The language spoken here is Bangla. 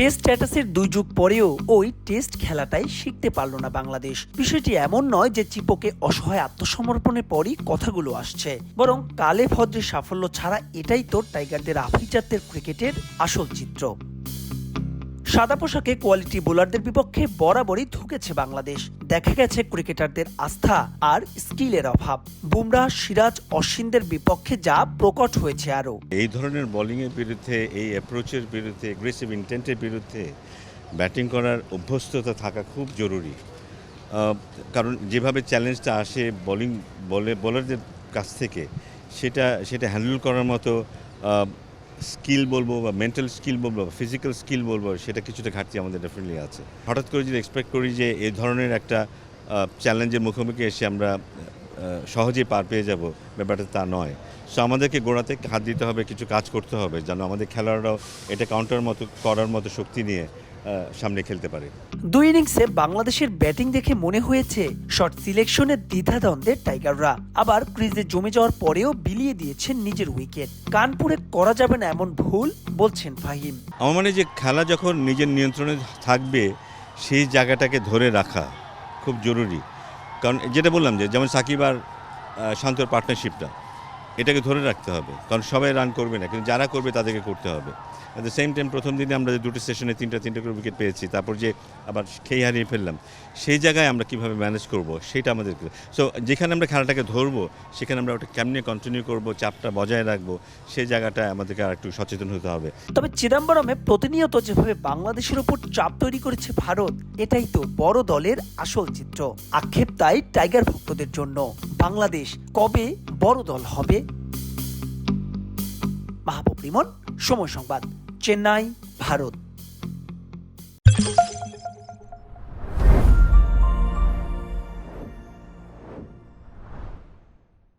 টেস্ট স্ট্যাটাসের দুই যুগ পরেও ওই টেস্ট খেলাটাই শিখতে পারল না বাংলাদেশ। বিষয়টি এমন নয় যে চিপোকে অসহায় আত্মসমর্পণের পরই কথাগুলো আসছে। বরং কালে ভদ্রের সাফল্য ছাড়া এটাই তো টাইগারদের আফ্রিকাতের ক্রিকেটের আসল চিত্র। সাদা পোশাকে কোয়ালিটি বোলারদের বিপক্ষে বরাবরই ধুকেছে বাংলাদেশ। দেখা গেছে ক্রিকেটারদের আস্থা আর স্কিলের অভাব। বুমরাহ সিরাজ, অশ্বিনদের বিপক্ষে যা প্রকট হয়েছে আরও। এই ধরনের বোলিংয়ের বিরুদ্ধে, এই অ্যাপ্রোচের বিরুদ্ধে এগ্রেসিভ ইন্টেন্টের বিরুদ্ধে ব্যাটিং করার অভ্যস্ততা থাকা খুব জরুরি। কারণ যেভাবে চ্যালেঞ্জটা আসে বোলিং বলে বোলারদের কাছ থেকে, সেটা সেটা হ্যান্ডেল করার মতো স্কিল বলব বা মেন্টাল স্কিল বলব বা ফিজিক্যাল স্কিল বলব, সেটা কিছুটা ঘাটতি আমাদের ডেফিনেটলি আছে। হঠাৎ করে যদি এক্সপেক্ট করি যে এই ধরনের একটা চ্যালেঞ্জের মুখোমুখি এসে আমরা সহজেই পার পেয়ে যাব, ব্যাপারটা তা নয়। সো আমাদেরকে গোড়াতে হাত দিতে হবে, কিছু কাজ করতে হবে, যেন আমাদের খেলোয়াড়রাও এটা কাউন্টার মতো করার মতো শক্তি নিয়ে সামনে খেলতে পারে। দুই ইনিংসে বাংলাদেশের ব্যাটিং দেখে মনে হয়েছে শর্ট সিলেকশনের দ্বিধাদ্বন্দ্বের টাইগাররা। আবার ক্রিজে জমে যাওয়ার পরেও বিলিয়ে দিয়েছেন নিজের উইকেট। কানপুরে করা যাবে না এমন ভুল বলছেন ফাহিম। আমার মানে যে খেলা যখন নিজের নিয়ন্ত্রণে থাকবে সেই জায়গাটাকে ধরে রাখা খুব জরুরি। কারণ যেটা বললাম যে যেমন সাকিব আর শান্তর পার্টনারশিপটা এটাকে ধরে রাখতে হবে। কারণ সবাই রান করবে না, কিন্তু যারা করবে তাদেরকে করতে হবে। অ্যাট দ্য সেম টাইম প্রথম দিনে আমরা যে দুটো সেশনে তিনটা তিনটা করে উইকেট পেয়েছি, তারপর যে আবার খেয়ে হারিয়ে ফেললাম, সেই জায়গায় আমরা কীভাবে ম্যানেজ করব, সেটা আমাদের সো যেখানে আমরা খেলাটাকে ধরবো, সেখানে আমরা ওটা কেমনে কন্টিনিউ করব, চাপটা বজায় রাখব, সেই জায়গাটায় আমাদেরকে আর একটু সচেতন হতে হবে। তবে চিদাম্বরমে প্রতিনিয়ত যেভাবে বাংলাদেশের উপর চাপ তৈরি করেছে ভারত, এটাই তো বড় দলের আসল চিত্র। আক্ষেপ তাই টাইগার ভক্তদের জন্য। বাংলাদেশ কবে বড় দল হবে? মাহবুব রিমন সময় সংবাদ চেন্নাই ভারত।